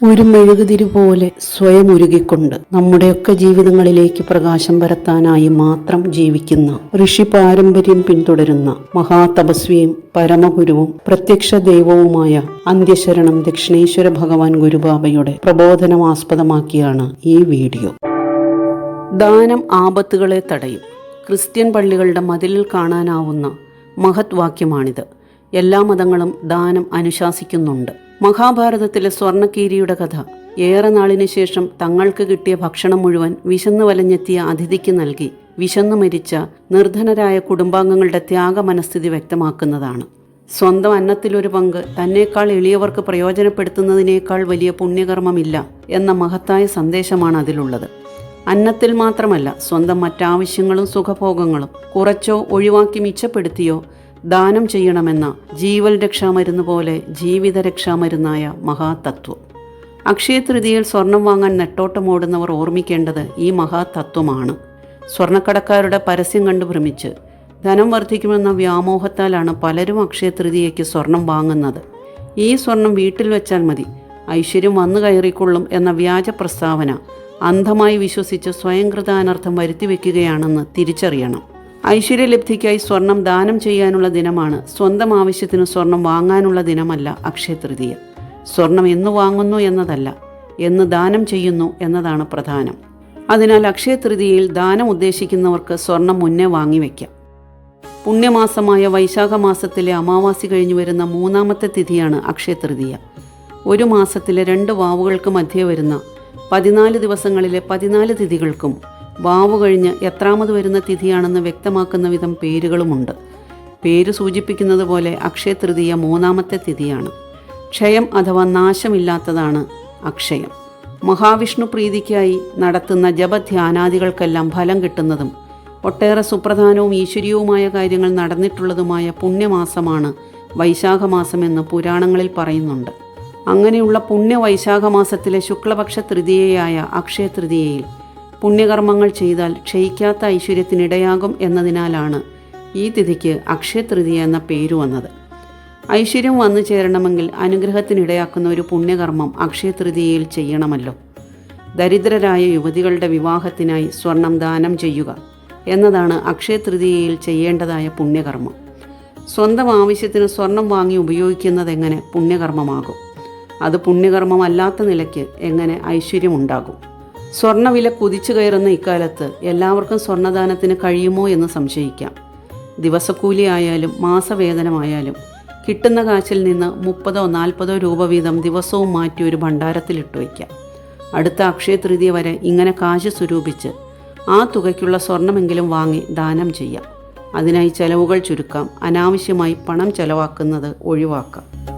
ഒരു മെഴുകുതിരി പോലെ സ്വയം ഉരുകിക്കൊണ്ട് നമ്മുടെയൊക്കെ ജീവിതങ്ങളിലേക്ക് പ്രകാശം പരത്താനായി മാത്രം ജീവിക്കുന്ന ഋഷി പാരമ്പര്യം പിന്തുടരുന്ന മഹാതപസ്വിയും പരമഗുരുവും പ്രത്യക്ഷ ദൈവവുമായ അന്ത്യശരണം ദക്ഷിണേശ്വര ഭഗവാൻ ഗുരുബാബയുടെ പ്രബോധനം ആസ്പദമാക്കിയാണ് ഈ വീഡിയോ. ദാനം ആപത്തുകളെ തടയും ക്രിസ്ത്യൻ പള്ളികളുടെ മതിലിൽ കാണാനാവുന്ന മഹത് വാക്യമാണിത് എല്ലാ മതങ്ങളും ദാനം അനുശാസിക്കുന്നുണ്ട്. മഹാഭാരതത്തിലെ സ്വർണക്കീരിയുടെ കഥ. ഏറെ നാളിനു ശേഷം തങ്ങൾക്ക് കിട്ടിയ ഭക്ഷണം മുഴുവൻ വിശന്നു വലഞ്ഞെത്തിയ അതിഥിക്ക് നൽകി വിശന്നു മരിച്ച നിർധനരായ കുടുംബാംഗങ്ങളുടെ ത്യാഗ മനസ്ഥിതി വ്യക്തമാക്കുന്നതാണ്. സ്വന്തം അന്നത്തിലൊരു പങ്ക് തന്നേക്കാൾ എളിയവർക്ക് പ്രയോജനപ്പെടുത്തുന്നതിനേക്കാൾ വലിയ പുണ്യകർമ്മമില്ല എന്ന മഹത്തായ സന്ദേശമാണ് അതിലുള്ളത്. അന്നത്തിൽ മാത്രമല്ല സ്വന്തം മറ്റാവശ്യങ്ങളും സുഖഭോഗങ്ങളും കുറച്ചോ ഒഴിവാക്കി മിച്ചപ്പെടുത്തിയോ ദാനം ചെയ്യണമെന്ന ജീവൽ രക്ഷാമരുന്ന് പോലെ ജീവിത രക്ഷാമരുന്നായ മഹാതത്വം. അക്ഷയ തൃതീയയിൽ സ്വർണം വാങ്ങാൻ നെട്ടോട്ടമോടുന്നവർ ഓർമ്മിക്കേണ്ടത് ഈ മഹാതത്വമാണ്. സ്വർണക്കടക്കാരുടെ പരസ്യം കണ്ടു ഭ്രമിച്ച് ധനം വർദ്ധിക്കുമെന്ന വ്യാമോഹത്താലാണ് പലരും അക്ഷയ തൃതീയയ്ക്ക് സ്വർണം വാങ്ങുന്നത്. ഈ സ്വർണം വീട്ടിൽ വെച്ചാൽ മതി ഐശ്വര്യം വന്നു കയറിക്കൊള്ളും എന്ന വ്യാജ പ്രസ്താവന അന്ധമായി വിശ്വസിച്ച് സ്വയംകൃതാനർത്ഥം വരുത്തിവെക്കുകയാണെന്ന് തിരിച്ചറിയണം. ഐശ്വര്യലബ്ധിക്കായി സ്വർണം ദാനം ചെയ്യാനുള്ള ദിനമാണ്. സ്വന്തം ആവശ്യത്തിന് സ്വർണം വാങ്ങാനുള്ള ദിനമല്ല അക്ഷയ തൃതീയ. സ്വർണം എന്ന് വാങ്ങുന്നു എന്നതല്ല എന്ന് ദാനം ചെയ്യുന്നു എന്നതാണ് പ്രധാനം. അതിനാൽ അക്ഷയ തൃതീയയിൽ ദാനം ഉദ്ദേശിക്കുന്നവർക്ക് സ്വർണം മുന്നേ വാങ്ങിവെക്കാം പുണ്യമാസമായ വൈശാഖ മാസത്തിലെ അമാവാസി കഴിഞ്ഞു വരുന്ന മൂന്നാമത്തെ തിഥിയാണ് അക്ഷയ തൃതീയ. ഒരു മാസത്തിലെ രണ്ട് വാവുകൾക്ക് മധ്യേ വരുന്ന പതിനാല് ദിവസങ്ങളിലെ പതിനാല് തിഥികൾക്കും വാവ് കഴിഞ്ഞ് എത്രാമത് വരുന്ന തിഥിയാണെന്ന് വ്യക്തമാക്കുന്ന വിധം പേരുകളുമുണ്ട്. പേര് സൂചിപ്പിക്കുന്നത് പോലെ അക്ഷയ തൃതീയ മൂന്നാമത്തെ തിഥിയാണ്. ക്ഷയം അഥവാ നാശമില്ലാത്തതാണ് അക്ഷയം. മഹാവിഷ്ണു പ്രീതിക്കായി നടത്തുന്ന ജപധ്യാനാദികൾക്കെല്ലാം ഫലം കിട്ടുന്നതും ഒട്ടേറെ സുപ്രധാനവും ഈശ്വരീയവുമായ കാര്യങ്ങൾ നടന്നിട്ടുള്ളതുമായ പുണ്യമാസമാണ് വൈശാഖമാസമെന്ന് പുരാണങ്ങളിൽ പറയുന്നുണ്ട്. അങ്ങനെയുള്ള പുണ്യ വൈശാഖമാസത്തിലെ ശുക്ലപക്ഷ തൃതീയയായ അക്ഷയ തൃതീയയിൽ പുണ്യകർമ്മങ്ങൾ ചെയ്താൽ ക്ഷയിക്കാത്ത ഐശ്വര്യത്തിനിടയാകും എന്നതിനാലാണ് ഈ തിഥിക്ക് അക്ഷയതൃതി എന്ന പേര് വന്നത്. ഐശ്വര്യം വന്നു ചേരണമെങ്കിൽ അനുഗ്രഹത്തിനിടയാക്കുന്ന ഒരു പുണ്യകർമ്മം അക്ഷയതൃതീയയിൽ ചെയ്യണമല്ലോ. ദരിദ്രരായ യുവതികളുടെ വിവാഹത്തിനായി സ്വർണം ദാനം ചെയ്യുക എന്നതാണ് അക്ഷയതൃതിയയിൽ ചെയ്യേണ്ടതായ പുണ്യകർമ്മം. സ്വന്തം ആവശ്യത്തിന് സ്വർണം വാങ്ങി ഉപയോഗിക്കുന്നത് എങ്ങനെ പുണ്യകർമ്മമാകും? അത് പുണ്യകർമ്മമല്ലാത്ത നിലയ്ക്ക് എങ്ങനെ ഐശ്വര്യമുണ്ടാകും? സ്വർണവില കുതിച്ചു കയറുന്ന ഇക്കാലത്ത് എല്ലാവർക്കും സ്വർണദാനത്തിന് കഴിയുമോ എന്ന് സംശയിക്കാം. ദിവസക്കൂലി ആയാലും മാസവേതനമായാലും കിട്ടുന്ന കാശിൽ നിന്ന് മുപ്പതോ നാൽപ്പതോ രൂപ വീതം ദിവസവും മാറ്റി ഒരു ഭണ്ഡാരത്തിലിട്ട് വയ്ക്കാം. അടുത്ത അക്ഷയ തൃതീയ വരെ ഇങ്ങനെ കാശ് സ്വരൂപിച്ച് ആ തുകയ്ക്കുള്ള സ്വർണമെങ്കിലും വാങ്ങി ദാനം ചെയ്യാം. അതിനായി ചെലവുകൾ ചുരുക്കാം. അനാവശ്യമായി പണം ചെലവാക്കുന്നത് ഒഴിവാക്കാം.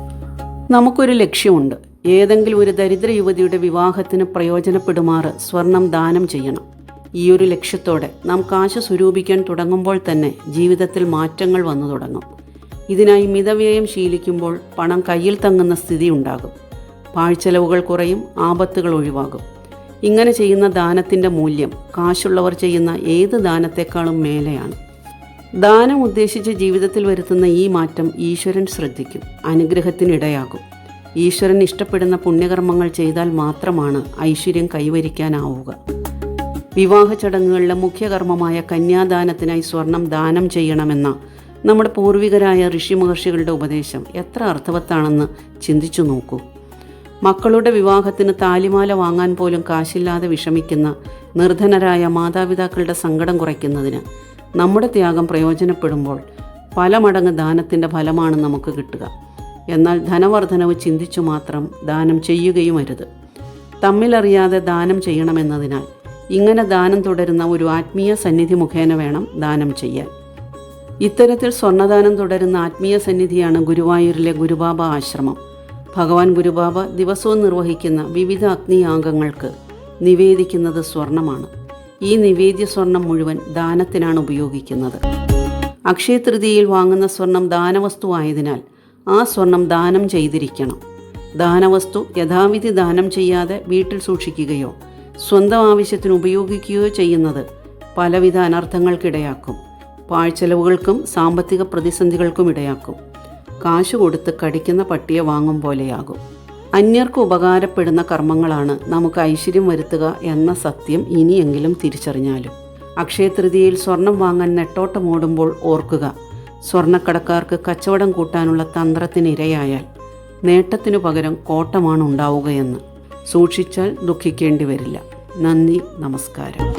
നമുക്കൊരു ലക്ഷ്യമുണ്ട്. ഏതെങ്കിലും ഒരു ദരിദ്ര യുവതിയുടെ വിവാഹത്തിന് പ്രയോജനപ്പെടുമാറ് സ്വർണം ദാനം ചെയ്യണം. ഈ ഒരു ലക്ഷ്യത്തോടെ നാം കാശ് സ്വരൂപിക്കാൻ തുടങ്ങുമ്പോൾ തന്നെ ജീവിതത്തിൽ മാറ്റങ്ങൾ വന്നു തുടങ്ങും. ഇതിനായി മിതവ്യയം ശീലിക്കുമ്പോൾ പണം കയ്യിൽ തങ്ങുന്ന സ്ഥിതി ഉണ്ടാകും. പാഴ്ചെലവുകൾ കുറയും ആപത്തുകൾ ഒഴിവാകും. ഇങ്ങനെ ചെയ്യുന്ന ദാനത്തിന്റെ മൂല്യം കാശുള്ളവർ ചെയ്യുന്ന ഏത് ദാനത്തെക്കാളും മേലെയാണ്. ദാനം ഉദ്ദേശിച്ച് ജീവിതത്തിൽ വരുത്തുന്ന ഈ മാറ്റം ഈശ്വരൻ ശ്രദ്ധിക്കും അനുഗ്രഹത്തിനിടയാകും ഈശ്വരൻ ഇഷ്ടപ്പെടുന്ന പുണ്യകർമ്മങ്ങൾ ചെയ്താൽ മാത്രമാണ് ഐശ്വര്യം കൈവരിക്കാനാവുക. വിവാഹ ചടങ്ങുകളിലെ മുഖ്യകർമ്മമായ കന്യാദാനത്തിനായി സ്വർണം ദാനം ചെയ്യണമെന്ന നമ്മുടെ പൂർവികരായ ഋഷി മഹർഷികളുടെ ഉപദേശം എത്ര അർത്ഥവത്താണെന്ന് ചിന്തിച്ചു നോക്കൂ. മക്കളുടെ വിവാഹത്തിന് താലിമാല വാങ്ങാൻ പോലും കാശില്ലാതെ വിഷമിക്കുന്ന നിർധനരായ മാതാപിതാക്കളുടെ സങ്കടം കുറയ്ക്കുന്നതിന് നമ്മുടെ ത്യാഗം പ്രയോജനപ്പെടുമ്പോൾ പല മടങ്ങ് ദാനത്തിന്റെ ഫലമാണ് നമുക്ക് കിട്ടുക. എന്നാൽ ധനവർദ്ധനവ് ചിന്തിച്ചു മാത്രം ദാനം ചെയ്യുകയും അരുത്. തമ്മിലറിയാതെ ദാനം ചെയ്യണമെന്നതിനാൽ ഇങ്ങനെ ദാനം തുടരുന്ന ഒരു ആത്മീയ സന്നിധി മുഖേന വേണം ദാനം ചെയ്യാൻ. ഇത്തരത്തിൽ സ്വർണദാനം തുടരുന്ന ആത്മീയ സന്നിധിയാണ് ഗുരുവായൂരിലെ ഗുരുബാബ ആശ്രമം. ഭഗവാൻ ഗുരുബാബ ദിവസവും നിർവഹിക്കുന്ന വിവിധ അഗ്നിയാംഗങ്ങൾക്ക് നിവേദിക്കുന്നത് സ്വർണമാണ്. ഈ നിവേദ്യ സ്വർണം മുഴുവൻ ദാനത്തിനാണ് ഉപയോഗിക്കുന്നത്. അക്ഷയ തൃതീയയിൽ വാങ്ങുന്ന സ്വർണം ദാനവസ്തുവായതിനാൽ ആ സ്വർണം ദാനം ചെയ്തിരിക്കണം. ദാനവസ്തു യഥാവിധി ദാനം ചെയ്യാതെ വീട്ടിൽ സൂക്ഷിക്കുകയോ സ്വന്തം ആവശ്യത്തിന് ഉപയോഗിക്കുകയോ ചെയ്യുന്നത് പലവിധ അനർത്ഥങ്ങൾക്കിടയാക്കും. പാഴ്ചെലവുകൾക്കും സാമ്പത്തിക പ്രതിസന്ധികൾക്കും ഇടയാക്കും. കാശ് കൊടുത്ത് കടിക്കുന്ന പട്ടിയെ വാങ്ങും പോലെയാകും. അന്യർക്ക് ഉപകാരപ്പെടുന്ന കർമ്മങ്ങളാണ് നമുക്ക് ഐശ്വര്യം വരുത്തുക എന്ന സത്യം ഇനിയെങ്കിലും തിരിച്ചറിഞ്ഞാലും. അക്ഷയതൃതിയിൽ സ്വർണം വാങ്ങാൻ നെട്ടോട്ടമോടുമ്പോൾ ഓർക്കുക. സ്വർണക്കടക്കാർക്ക് കച്ചവടം കൂട്ടാനുള്ള തന്ത്രത്തിനിരയായാൽ നേട്ടത്തിനു പകരം കോട്ടമാണ് ഉണ്ടാവുകയെന്ന്. സൂക്ഷിച്ചാൽ ദുഃഖിക്കേണ്ടി വരില്ല. നന്ദി നമസ്കാരം.